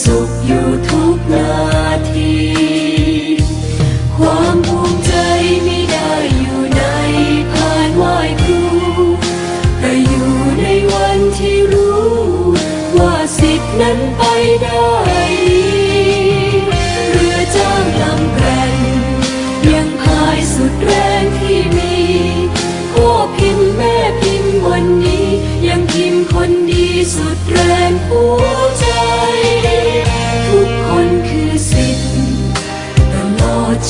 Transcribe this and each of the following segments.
สุขอยู่ทุกนาที ความภูมิใจไม่ได้อยู่ในพานไหวครู แต่อยู่ในวันที่รู้ ว่าสิทธินั้นไปได้ดีเรือจ้างลำแกร่งยังพายสุดแรงที่มีพ่อพิมพ์แม่พิมพ์วันนี้ ยังพิมพ์คนดีสุดแรงหัวใจ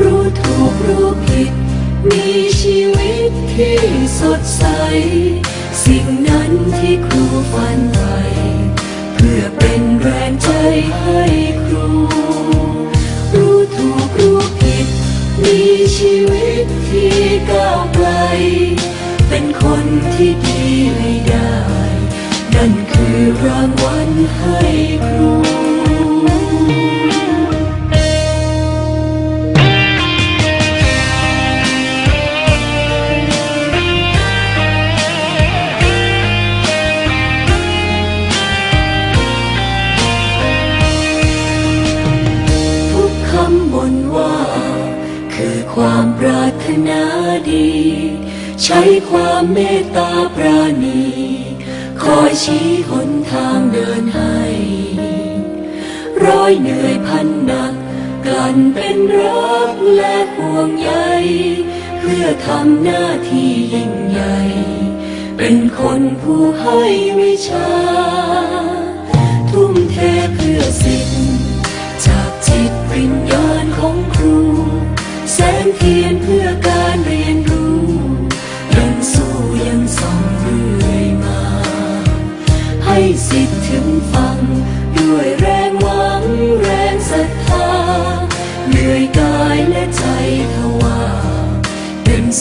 รู้ถูกรู้ผิด มีชีวิตที่สดใส สิ่งนั้นที่ครูฝันใฝ่เพื่อเป็นแรงใจให้ครู รู้ถูกรู้ผิด มีชีวิตที่ก้าวไกล เป็นคนที่ดีให้ได้ นั่นคือรางวัลให้ครู นาดี ใช้ความเมตตาปราณี คอยชี้หนทางเดินให้ ร้อยเหนื่อยพันหนัก กลั่นเป็นรักและห่วงใยเพื่อทำหน้าที่ยิ่งใหญ่ เป็นคนผู้ให้วิชา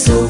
เ